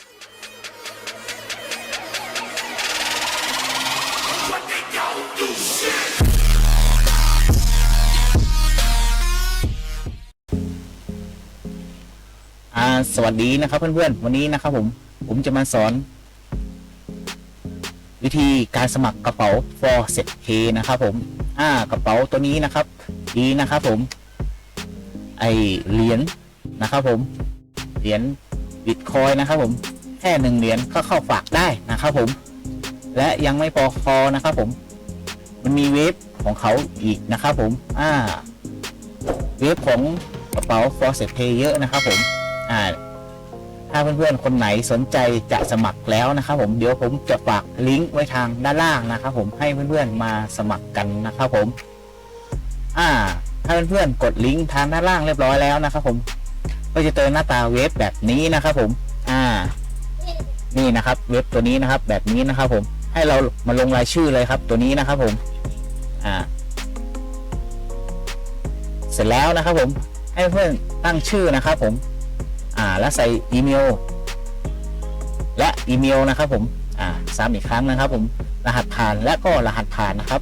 อ่าสวัสดีนะครับเพื่อนๆ วันนี้นะครับผม ผมจะมาสอน วิธีการสมัครกระเป๋า for set k นะครับผมอ่ากระเป๋าตัวนี้นะครับดีนะครับผม ไอเหรียญนะครับผม เหรียญ บิตคอยนะครับผมแค่หนึ่งเหรียญก็เข้าฝากได้นะครับผม และยังไม่พอคอนะครับผม มันมีเวฟของเขาอีกนะครับผม อ่า เวฟของกระเป๋า for set pay เยอะนะครับผม อ่า ถ้าเพื่อนๆ คนไหนสนใจจะสมัครแล้วนะครับผม เดี๋ยวผมจะฝากลิงก์ไว้ทางด้านล่างนะครับผม ให้เพื่อนๆ มาสมัครกันนะครับผม อ่า ถ้าเพื่อนๆ กดลิงก์ทางด้านล่างเรียบร้อยแล้วนะครับผม ก็จะเจอหน้าตาเว็บแบบนี้นะครับผม อ่า นี่นะครับ เว็บตัวนี้นะครับ แบบนี้นะครับผม ให้เรามาลงรายชื่อเลยครับ ตัวนี้นะครับผม อ่า เสร็จแล้วนะครับผม ให้เพื่อนตั้งชื่อนะครับผม อ่า แล้วใส่อีเมล และอีเมลนะครับผม อ่า ซ้ำอีกครั้งนะครับผม รหัสผ่านและก็รหัสผ่านนะครับ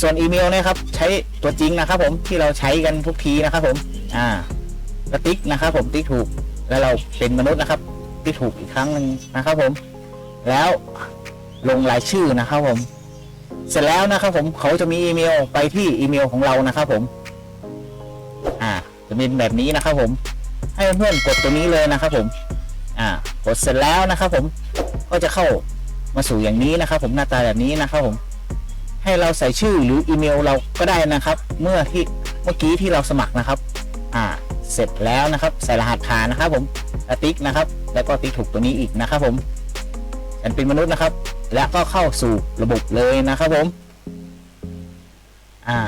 ส่วนอีเมลนะครับ ใช้ตัวจริงนะครับผม ที่เราใช้กันทุกทีนะครับผม อ่า กระติ๊กนะครับ ผมติ๊กถูกแล้วเราเป็นมนุษย์นะครับ ติ๊กถูกอีกครั้งหนึ่งนะครับ ผม แล้วลงรายชื่อนะครับ ผม เสร็จแล้วนะครับ ผมเขาจะมีอีเมลไปที่อีเมลของเรานะครับ ผม อ่า จะเป็นแบบนี้นะครับ ผม ให้เพื่อนๆกดตัวนี้เลยนะครับ ผม อ่ากดเสร็จแล้วนะครับ ผมก็จะเข้ามาสู่อย่างนี้นะครับ ผมหน้าตาแบบนี้นะครับ ผม ให้เราใส่ชื่อหรืออีเมลเราก็ได้นะครับ เมื่อที่เมื่อกี้ที่เราสมัครนะครับ อ่า เสร็จแล้วนะครับ ใส่รหัสผ่านนะครับผมติ๊กนะครับ แล้วก็ติ๊กถูกตัวนี้อีกนะครับผมฉันเป็นมนุษย์นะครับ และก็เข้าสู่ระบบเลยนะครับผม อ่า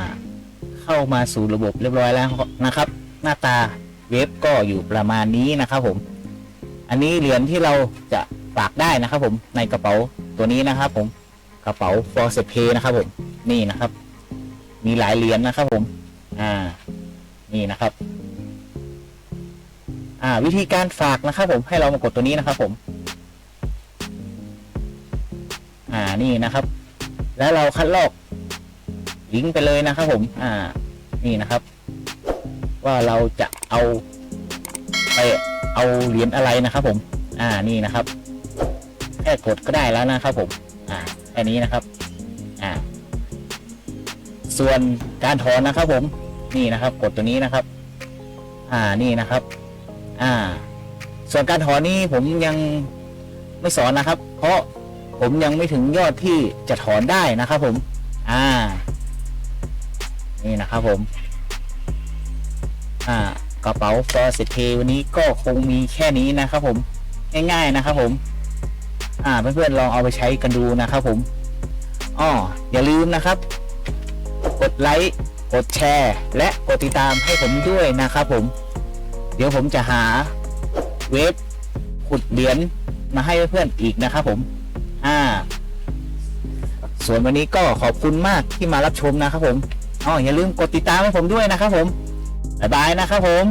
เข้ามาสู่ระบบเรียบร้อยแล้วนะครับ หน้าตาเว็บก็อยู่ประมาณนี้นะครับผม อันนี้เหรียญที่เราจะฝากได้นะครับ ผมในกระเป๋าตัวนี้นะครับผมกระเป๋า for s p a y นะครับผมนี่นะครับ มีหลายเหรียญนะครับผม อ่า นี่นะครับ อ่า วิธีการฝากนะครับผมให้เรามากดตัวนี้นะครับผม อ่านี่นะครับ แล้วเราคัดลอกลิงก์ไปเลยนะครับผม อ่า นี่นะครับ ว่าเราจะเอาไปเอาเหรียญอะไรนะครับผม อ่านี่นะครับแค่กดก็ได้แล้วนะครับผม อ่าแค่นี้นะครับ อ่า ส่วนการถอนนะครับผม นี่นะครับ กดตัวนี้นะครับ อ่านี่นะครับ อ่า ส่วนการถอนนี่ผมยังไม่สอนนะครับ เพราะผมยังไม่ถึงยอดที่จะถอนได้นะครับผม อ่า นี่นะครับผม อ่ากระเป๋า for s e t pay วันนี้ก็คงมีแค่นี้นะครับผม ง่ายๆนะครับผม อ่า เพื่อนๆลองเอาไปใช้กันดูนะครับผมอ้ออย่าลืมนะครับ กดไลค์ กดแชร์ และกดติดตามให้ผมด้วยนะครับผม เดี๋ยวผมจะหาเวฟขุดเหรียญมาให้เพื่อนอีกนะครับผม อ่า ส่วนวันนี้ก็ขอบคุณมากที่มารับชมนะครับผมอ๋ออย่าลืมกดติดตามให้ผมด้วยนะครับผม บ๊ายบายนะครับผม